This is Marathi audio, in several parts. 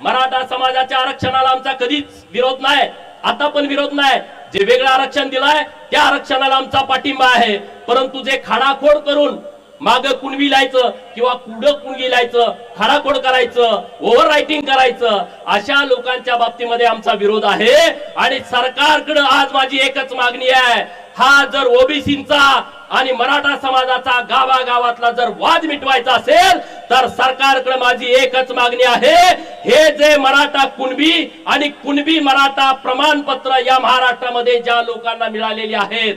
मराठा समाजाच्या आरक्षणाला आमचा कधीच विरोध नाही आता पण विरोध नाही. जे वेगळं आरक्षण दिलाय त्या आरक्षणाला आमचा पाठिंबा आहे. परंतु जे खाडाखोड करून माग कुणवी लायचं किंवा कुडं कुणवी लायचं खाडाखोड करायचं ओव्हर रायटिंग करायचं अशा लोकांच्या बाबतीमध्ये आमचा विरोध आहे. आणि सरकारकडे आज माझी एकच मागणी आहे. हा जर ओबीसीचा आणि मराठा समाजाचा गावागावातला जर वाद मिटवायचा असेल तर सरकारकडे माझी एकच मागणी आहे हे जे मराठा कुणबी आणि कुणबी मराठा प्रमाणपत्र या महाराष्ट्रामध्ये ज्या लोकांना मिळालेली आहेत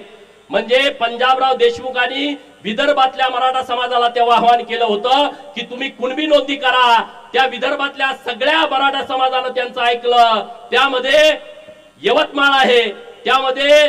म्हणजे पंजाबराव देशमुखांनी विदर्भातल्या मराठा समाजाला तेव्हा आवाहन केलं होतं की तुम्ही कुणबी नोंदी करा. त्या विदर्भातल्या सगळ्या मराठा समाजानं त्यांचं ऐकलं. त्यामध्ये यवतमाळ आहे त्यामध्ये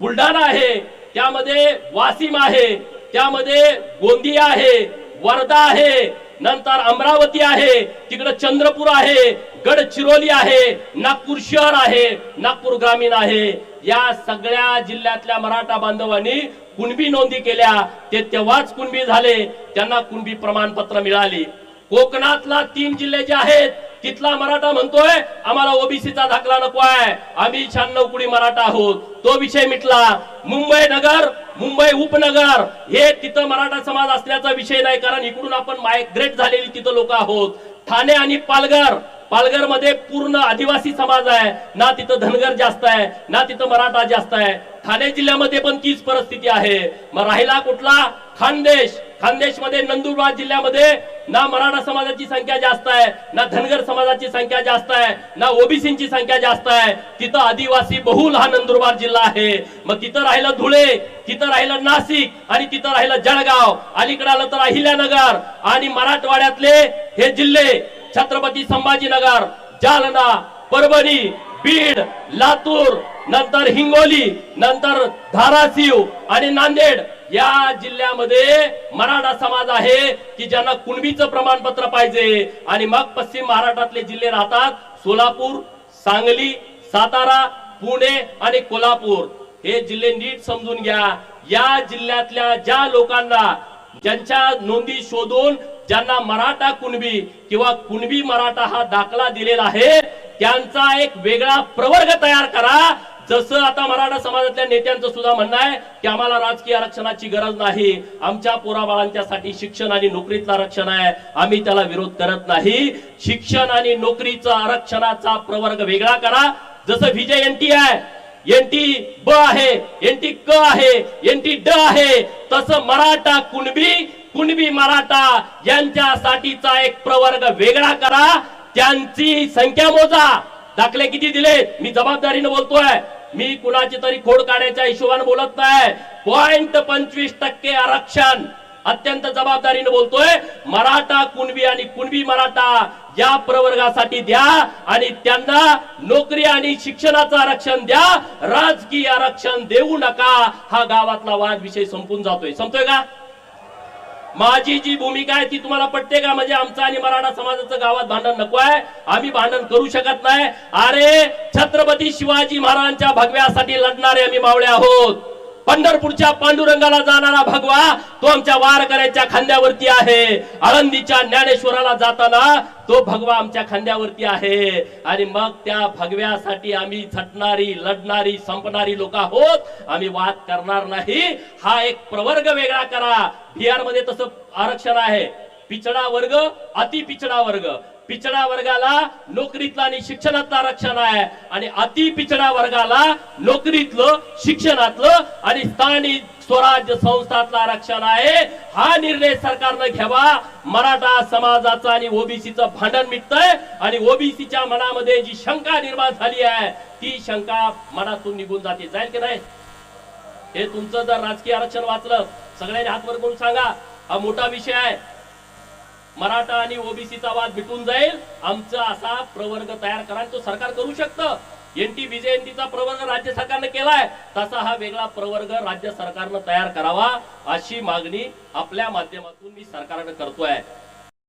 बुलढाणा आहे त्यामध्ये वासिम आहे त्यामध्ये गोंदिया आहे वर्धा आहे नंतर अमरावती आहे तिकडे चंद्रपूर आहे गडचिरोली आहे नागपूर शहर आहे नागपूर ग्रामीण आहे. या सगळ्या जिल्ह्यातल्या मराठा बांधवांनी कुणबी नोंदी केल्या ते तेव्हाच कुणबी झाले त्यांना कुणबी प्रमाणपत्र मिळाली. कोकणातला तीन जिल्हे जे आहेत तिथला मराठा म्हणतोय? आम्हाला ओबीसीचा दाखला नको आहे. आम्ही शहाण्णव कुडी मराठा आहोत. तो विषय मिटला. मुंबई नगर मुंबई उपनगर हे तिथं मराठा समाज असल्याचा विषय नाही कारण इकडून आपण मायग्रेट झालेली तिथं लोक आहोत. ठाणे आणि पालघर पालघरमध्ये पूर्ण आदिवासी समाज आहे. ना तिथं धनगर जास्त आहे ना तिथं मराठा जास्त आहे. ठाणे जिल्ह्यामध्ये पण तीच परिस्थिती आहे. मग राहिला कुठला? खानदेश. खानदेशमध्ये नंदुरबार जिल्ह्यामध्ये ना मराठा समाजाची संख्या जास्त आहे ना धनगर समाजाची संख्या जास्त आहे ना ओबीसीची संख्या जास्त आहे. तिथं आदिवासी बहुल हा नंदुरबार जिल्हा आहे. मग तिथं राहिलं धुळे तिथं राहिलं नाशिक आणि तिथं राहिलं जळगाव. अलीकडे आलं तर अहिल्यानगर आणि मराठवाड्यातले हे जिल्हे छत्रपती संभाजीनगर जालना परभणी बीड लातूर नंतर हिंगोली नंतर धाराशिव आणि नांदेड या जिल्ह्यामध्ये मराठा समाज आहे की ज्यांना कुणबीचं प्रमाणपत्र पाहिजे. आणि मग पश्चिम महाराष्ट्रातले जिल्हे राहतात सोलापूर सांगली सातारा पुणे आणि कोल्हापूर. हे जिल्हे नीट समजून घ्या. या जिल्ह्यातल्या ज्या लोकांना ज्यांच्या नोंदी शोधून ज्यांना मराठा कुणबी किंवा कुणबी मराठा हा दाखला दिलेला आहे त्यांचा एक वेगळा प्रवर्ग तयार करा. जसं आता मराठा समाजातल्या नेत्यांचं सुद्धा म्हणणं आहे की आम्हाला राजकीय आरक्षणाची गरज नाही आमच्या पोराबाळांच्यासाठी शिक्षण आणि नोकरीचं आरक्षण आहे आम्ही त्याला विरोध करत नाही. शिक्षण आणि नोकरीचं आरक्षणाचा प्रवर्ग वेगळा करा. जसं विजय एनटी आहे एनटी ब आहे एनटी क आहे एनटी ड आहे तसं मराठा कुणबी कुणबी मराठा यांच्यासाठीचा एक प्रवर्ग वेगळा करा. त्यांची संख्या मोजा. दाखले किती दिलेत मी जबाबदारीने बोलतोय. मी कुणाची तरी खोड काढायच्या हिशोबाने बोलत नाही. पॉइंट पंचवीस टक्के आरक्षण. अत्यंत जबाबदारीने बोलतोय. मराठा कुणबी आणि कुणबी मराठा या प्रवर्गासाठी द्या आणि त्यांना नोकरी आणि शिक्षणाचं आरक्षण द्या. राजकीय आरक्षण देऊ नका. हा गावातला वाद विषय संपून जातोय. संपतोय का? माझी जी भूमिका आहे ती तुम्हाला पटते का? म्हणजे आमचं आणि मराठा समाजाचं गावात भांडण नको आहे. आम्ही भांडण करू शकत नाही. अरे छत्रपती शिवाजी महाराजांच्या भगव्यासाठी लढणारे आम्ही मावळे आहोत. पंढरपूरच्या पांडुरंगाला जाणारा भगवा तो आमच्या वारकऱ्यांच्या खांद्यावरती आहे. आळंदीच्या ज्ञानेश्वराला जाताना तो भगवा आमच्या खांद्यावरती आहे. आणि मग त्या भगव्यासाठी आम्ही झटणारी लढणारी संपणारी लोक आहोत. आम्ही वाद करणार नाही. हा एक प्रवर्ग वेगळा करा. बिहारमध्ये तसं आरक्षण आहे. पिछडा वर्ग अति पिछडा वर्ग. पिछडा वर्गाला नोकरीतलं आणि शिक्षणातलं आरक्षण आहे. आणि अति पिछडा वर्गाला नोकरीतलं शिक्षणातलं आणि स्थानिक स्वराज्य संस्थातलं आरक्षण आहे. हा निर्णय सरकारनं घ्यावा. मराठा समाजाचं आणि ओबीसीचं भांडण मिटतंय. आणि ओबीसीच्या मनामध्ये जी शंका निर्माण झाली आहे ती शंका मनातून निघून जाते. जाईल की नाही? हे तुमचं जर राजकीय आरक्षण वाचलं सगळ्यांनी हात वर करून सांगा. हा मोठा विषय आहे. मराठा आणि ओबीसीचा वाद मिटून जाईल. आमचा असा प्रवर्ग तयार करा तो सरकार करू शकतं. एनटी विजयंतीचा प्रवर्ग राज्य सरकारने केलाय. तसा हा वेगळा प्रवर्ग राज्य सरकारनं तयार करावा अशी मागणी आपल्या माध्यमातून मी सरकारनं करतोय.